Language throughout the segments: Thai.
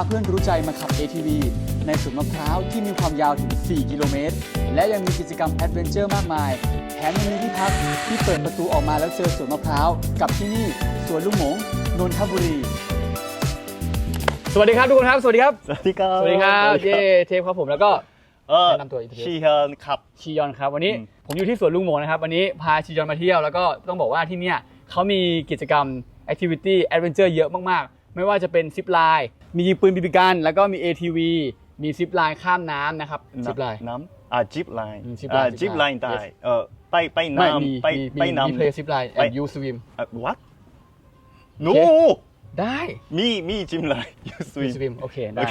พาเพื่อนรู้ใจมาขับ ATV ในสวนมะพร้าวที่มีความยาวถึง 4 กิโลเมตร และยังมีกิจกรรมแอดเวนเจอร์มากมาย แถมยังมีที่พักที่เปิดประตูออกมาแล้วเจอสวนมะพร้าว กับที่นี่สวนลุงหมงนนทบุรี สวัสดีครับทุกคนครับ สวัสดีครับ สวัสดีครับ สวัสดีครับเย่เทปครับผมแล้วก็เออแนะนำตัวอีกทีชีเฮิร์นครับ ชียอนครับ วันนี้อืมผมอยู่ที่สวนลุงหมงนะครับวันนี้พาชียอนมาเที่ยวแล้วก็ต้องบอกว่าที่เนี่ยเขามีกิจกรรม Activity Adventure เยอะมากๆ ไม่ว่าจะเป็นซิปไลน์ มียิงปืนบีบีกันแล้วก็มี ATV มีซิปไลน์ข้ามน้ำนะครับซิปไลน์น้ำอ่าจิปไลน์อืม zip อ่า line จิปไลน์ zip ได้ line เออไปไปไม่มีน้ำไปมีไปมีน้ำมีเพลย์ซิปไลน์ไป and you swim อะ what โอ no เคได้มีมีจิมไลน์ you you swim swim โอเคได้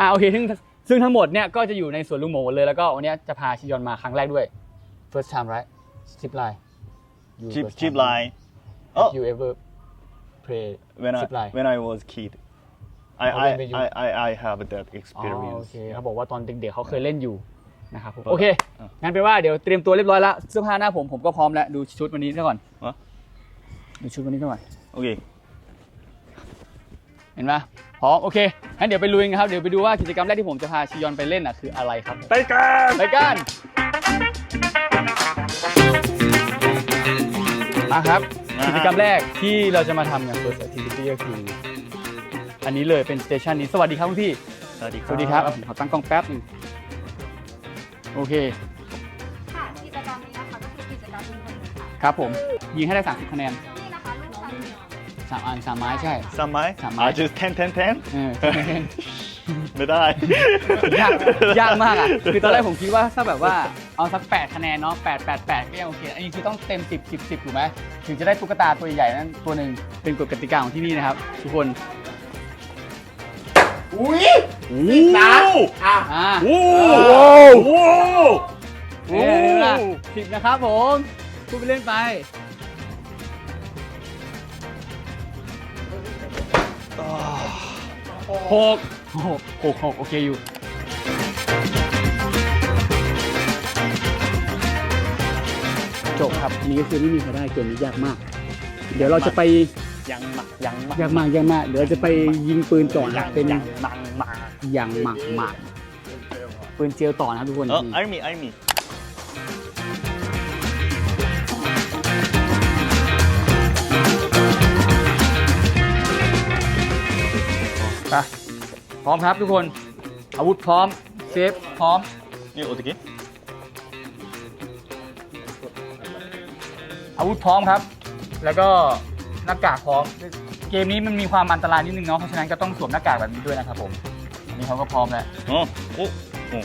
อ่าโอเคซึ่งซึ่งทั้งหมดเนี่ยก็จะอยู่ในสวนลุงหมงหมดเลยแล้วก็วันนี้จะพาชียอนมาครั้งแรกด้วย first time right zip line You จิป first time จิปไลน์ oh you ever play when I zip line when I was kid I Oh, I when you- I I I have that อ๋อ experience โอเคเขาบอกว่าตอนเด็กๆเขาเคยเล่นอยู่นะครับผมเปิดโอเคอะ งั้นเป็นว่าเดี๋ยวเตรียมตัวเรียบร้อยแล้วเสื้อผ้าหน้าผมผมก็พร้อมแล้วดูชุดวันนี้ซะก่อนฮะดูชุดวันนี้ซะก่อนโอเค เห็นไหมพร้อมโอเคงั้นเดี๋ยวไปลุยกันครับเดี๋ยวไปดูว่ากิจกรรมแรกที่ผมจะพาชิยอนไปเล่นอะคืออะไรครับไปกันไปกันมาครับกิจกรรมแรกที่เราจะมาทำเนี่ย first activity ก็คือ อันนี้เลยเป็นสเตชันนี้สวัสดีครับคุณพี่ สวัสดีสวัสดีครับอะผมขอตั้งกล้องแป๊บหนึงโอเคค่ะกิจกรรมนี้นะคะก็คือกิจกรรมยิงคนหนึ่งค่ะครับผมยิงให้ได้ 30 คะแนนนี่นะคะลูกบอลสามอันสามไม้ใช่ สามไม้สามไม้ อ่า just ten ten ten เออ ไม่ได้ ยากยากมากอะคือตอนแรกผมคิดว่าถ้าแบบว่าเอาสัก 8 คะแนนเนาะ8 8 8ก็ยังโอเคอันนี้คือต้องเต็ม 10 10 10ถูกไหมถึงจะได้ตุ๊กตาตัวใหญ่ๆนั้นตัวหนึ่งเป็นกฎกติกาของที่นี่นะครับ ทุกคน อุ้ยนัดอะ อ่าโอ้โหโหนี่นะสิบนะครับผมพูดไปเล่นไป หกหกหกหกโอเคอยู่ จบครับอันนี้ก็คือไม่มีใครได้เกมนี้ยากมาก เดี๋ยวเราจะไป ยังหมักยังหมักยากมากยากมากเดี๋ยวเราจะไปยิงปืนต่อยันะงเป็นยังหมักหมักอย่างหมักหมักปืนเจลต่อนะครับทุกคน เออไอมีไอมีไปพร้อมครับทุกคน อาวุธพร้อม เซฟพร้อม นี่โอเคอาวุธพร้อมครับ แล้วก็ หน้ากากพร้อม เกมนี้มันมีความอันตรายนิดนึงเนาะเพราะฉะนั้นก็ต้องสวมหน้ากากแบบนี้ด้วยนะครับผมอันนี้เขาก็พร้อมแล้วโอ้โอ้โอ้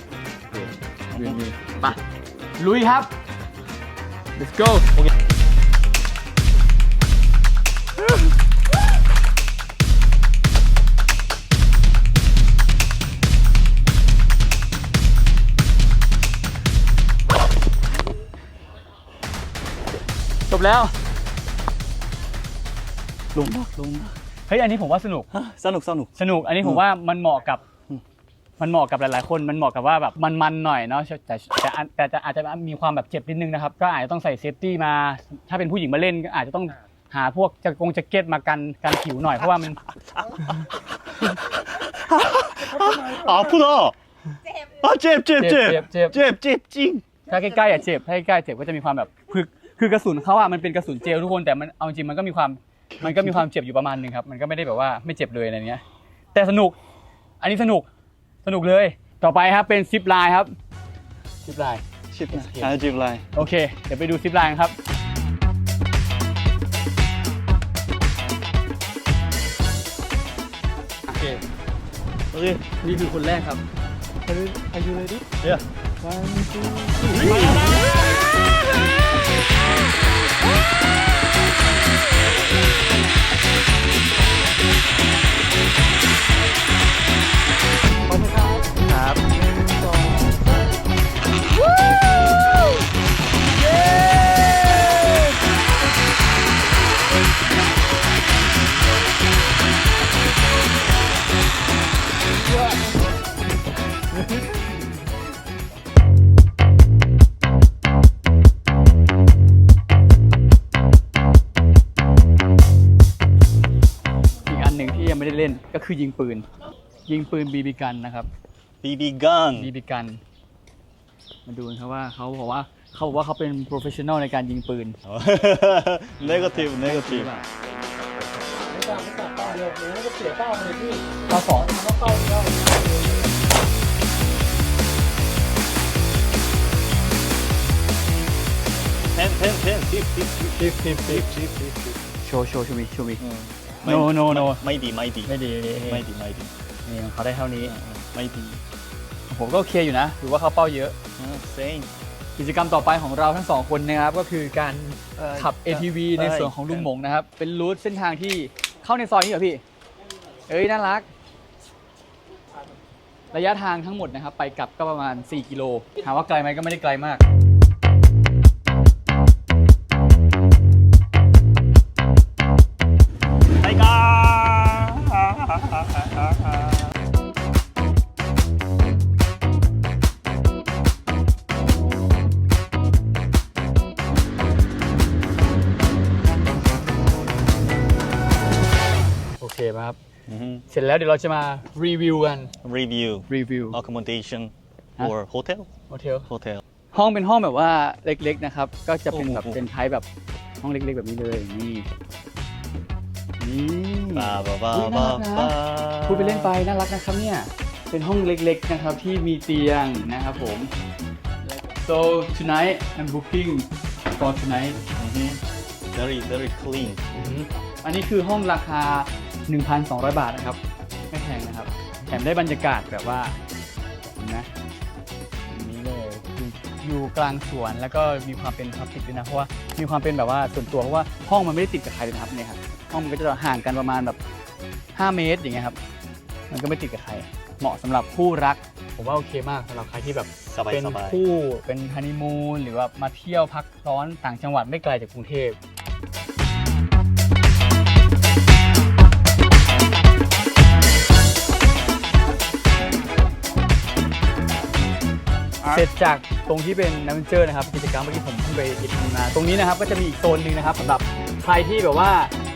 ยืนดีไปลุยครับ let's go จบแล้ว ลงมาลงมาเฮ้ยอันนี้ผมว่าสนุก สนุกสนุก สนุก อันนี้ผมว่ามันเหมาะกับ มันเหมาะกับหลาย ๆ คน มันเหมาะกับว่าแบบมันๆหน่อยเนาะ แต่แต่อันแต่แต่อาจจะมีความแบบเจ็บนิดนึงนะครับ ก็อาจจะต้องใส่เซฟตี้มา ถ้าเป็นผู้หญิงมาเล่นก็อาจจะต้องหาพวกจะกงแจ็คเก็ตมากันกันผิวหน่อยเพราะว่ามันอะพูดอะเจ็บอะเจ็บเจ็บเจ็บเจ็บเจ็บเจ็บเจ็บจริง ถ้าใกล้ๆอะเจ็บถ้าใกล้ๆเจ็บก็จะมีความแบบคือคือกระสุนเขาอะมันเป็นกระสุนเจลทุกคนแต่มันเอาจริงมันก็มีความ มันก็มีความเจ็บอยู่ประมาณหนึงครับ มันก็ไม่ได้แบบว่าไม่เจ็บเลยอะไรเงี้ย แต่สนุก อันนี้สนุก สนุกเลย ต่อไปครับเป็นซิปไลน์ครับซิปไลน์ชิบนะอะจิบไลน์โอเค เดี๋ยวไปดูซิปไลน์กันครับ โอเค โอเคนี่คือคนแรกครับ Are you ready Yeah one two three ครับ ล่นก็คือยิงปืน ยิงปืนบีบีกันนะครับ BB gun บีบีกัน มาดูกันครับว่าเขาบอกว่าเขาบอกว่าเขาเป็นโปรเฟชชั่นอลในการยิงปืน negative negative ไม่กล้าไม่กล้าเป้าเดียวเลยก็เสียเป้าเลยพี่เราสอนทำเป้าเดียว10 10 10 10 10ทิปทิปทิป10 10 10โชว์โชว์ชูมิชูมิไม่ No, no, no ไม่ดีไม่ดีไม่ดีไม่ดีไม่ดีนี่ของเขาได้เท่านี้ไม่ดี ผมก็โอเคอยู่นะถือว่าเขาเป้าเยอะอ่า same กิจกรรมต่อไปของเราทั้งสองคนนะครับ ก็คือการเอ่อขับ ATV เอ่อในส่วนของลุงหมงนะครับ เป็นรูทเส้นทางที่เข้าในซอยนี้เหรอพี่ เอ้ยน่ารัก ระยะทางทั้งหมดนะครับ ไปกลับก็ประมาณ 4 กิโลถามว่าไกลไหมก็ไม่ได้ไกลมาก เคไหมครับอือฮึเสร็จแล้วเดี๋ยวเราจะมารีวิวกัน review รีวิว accommodation ฮะ or hotel โฮเทล hotel ห้องเป็นห้องแบบว่าเล็กๆนะครับ ก็จะเป็นแบบโอ้โห เป็นไทป์แบบห้องเล็กๆ แบบนี้เลยนี่นี่บ้าบ้าบ้าอุ๊ยน่บ้ารักนะบ้าพูดไปเล่นไปน่ารักนะครับเนี่ย เป็นห้องเล็กๆนะครับที่มีเตียงนะครับผม so tonight I'm booking for tonight อือฮึ very very clean อือหืออันนี้คือห้องราคา 1,200 บาทนะครับ ไม่แพงนะครับ แถมได้บรรยากาศแบบว่าเห็นไหมอย่างนี้เลยอยู่อยู่กลางสวนแล้วก็มีความเป็นพับลิกด้วยนะเพราะว่ามีความเป็นแบบว่าส่วนตัวเพราะว่าห้องมันไม่ได้ติดกับใครเลยนะครับเนี่ยครับห้องมันก็จะห่างกันประมาณแบบ 5 เมตรอย่างเงี้ยครับ มันก็ไม่ติดกับใคร เหมาะสำหรับคู่รัก ผมว่าโอเคมากสำหรับใครที่แบบ สบายเป็นสบายคู่เป็นฮันนีมูนหรือว่ามาเที่ยวพักร้อนต่างจังหวัดไม่ไกลจากกรุงเทพ เสร็จจากตรงที่เป็นนัมเจอร์นะครับกิจกรรมเมื่อกี้ผมเพิ่งไปอิทมาตรงนี้นะครับก็จะมีอีกโซนหนึ่งนะครับสำหรับใครที่แบบว่า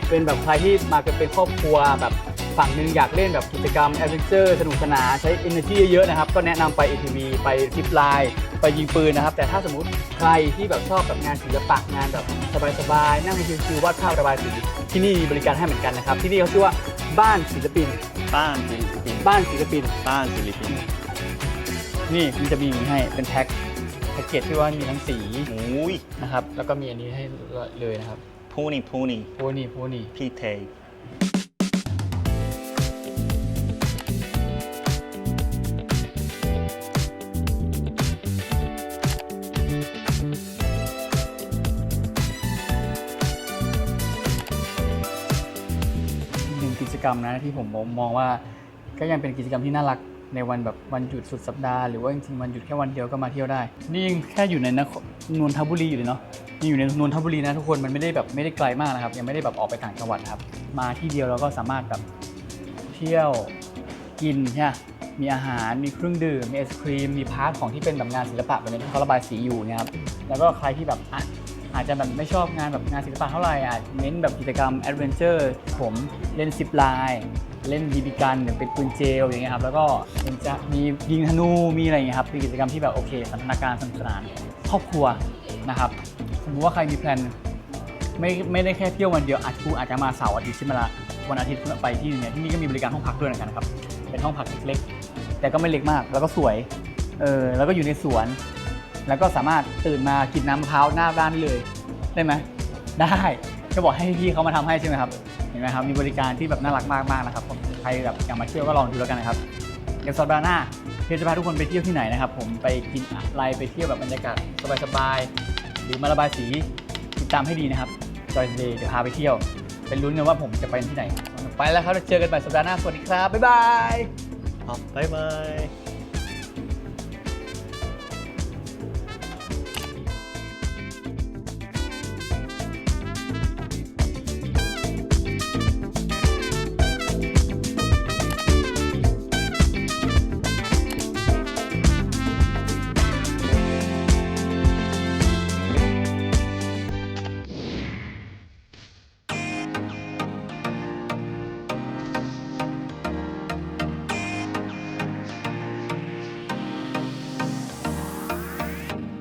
เป็นแบบใครที่มากันเป็นครอบครัวแบบฝั่งหนึ่งอยากเล่นแบบกิจกรรมแอดเวนเจอร์สนุกสนานใช้ energy เยอะๆนะครับ ก็แนะนำไป ATV ไปทิปไลน์ไปยิงปืนนะครับ แต่ถ้าสมมุติใครที่แบบชอบแบบงานศิลปะงานแบบสบายๆ นั่งชิวๆวาดภาพระบายสีที่นี่มีบริการให้เหมือนกันนะครับ ที่นี่เขาชื่อว่าบ้านศิลปิน บ้านศิลปินบ้านศิลปิน บ้านศิลปิน นี่มันจะมีอย่างนี้ให้เป็นแพ็คแพ็กเกจที่ว่ามีทั้งสีโอ้ยนะครับ แล้วก็มีอันนี้ให้เลยนะครับพูนี่พูนี่โพนี่โพนี่พี่เทหนึ่งกิจกรรมนะที่ผมมองว่าก็ยังเป็นกิจกรรมที่น่ารัก ในวันแบบวันหยุดสุดสัปดาห์หรือว่าจริงๆวันหยุดแค่วันเดียวก็มาเที่ยวได้ นี่ยังแค่อยู่ในนนนทบุรีอยู่เลยเนาะยังอยู่ในนนทบุรีนะทุกคนมันไม่ได้แบบไม่ได้ไกลมากนะครับ ยังไม่ได้แบบออกไปต่างจังหวัดครับ มาที่เดียวเราก็สามารถแบบเที่ยวกินใช่ไหมมีอาหารมีเครื่องดื่มมีไอศครีมมีพาร์ทของที่เป็นแบบงานศิลปะแบบนี้ที่เขาระบายสีอยู่นี่ยครับแล้วก็ใครที่แบบอะอาจจะแบบไม่ชอบงานแบบงานศิลปะเท่าไหร่อาจเน้นแบบกิจกรรมแอดเวนเจอร์ผมเล่นซิปไลน์ เล่นบีบีกันหรือเป็นปืนเจลอย่างเงี้ยครับแล้วก็เป็นจะมียิงธนูมีอะไรอย่างเงี้ยครับเป็นกิจกรรมที่แบบโอเคสันทนาการสนุกสนานครอบครัวนะครับสมมติว่าใครมีแพลนไม่ไม่ได้แค่เที่ยววันเดียวอาจกูอาจจะมาเสาร์อาทิตย์ใช่ไหมล่ะวันอาทิตย์ไปที่นี่ที่นี่ก็มีบริการห้องพักด้วยเหมือนกันนะครับเป็นห้องพักเล็กๆแต่ก็ไม่เล็กมาก แล้วก็สวยเออแล้วก็อยู่ในสวน แล้วก็สามารถตื่นมากินน้ำมะพร้าวหน้าบ้านเลยได้ไหมได้ จะบอกให้พี่เขามาทำให้ใช่ไหมครับ เห็นไหมครับ มีบริการที่แบบน่ารักมากมากนะครับใครแบบอยากมาเที่ยวก็ลองดูแล้วกันนะครับเดี๋ยวสัปดาห์หน้าเดี๋ยจะพาทุกคนไปเที่ยวที่ไหนนะครับ ผมไปกินอะไรไปเที่ยวแบบบรรยากาศสบายๆหรือมาระบายสีติดตามให้ดีนะครับจอยเดย์จะพาไปเที่ยว เป็นลุ้นกันว่าผมจะไปที่ไหน ไปแล้วครับเจอกันใหม่สัปดาห์หน้าสวัสดีครับบ๊ายบายครับบ๊ายบาย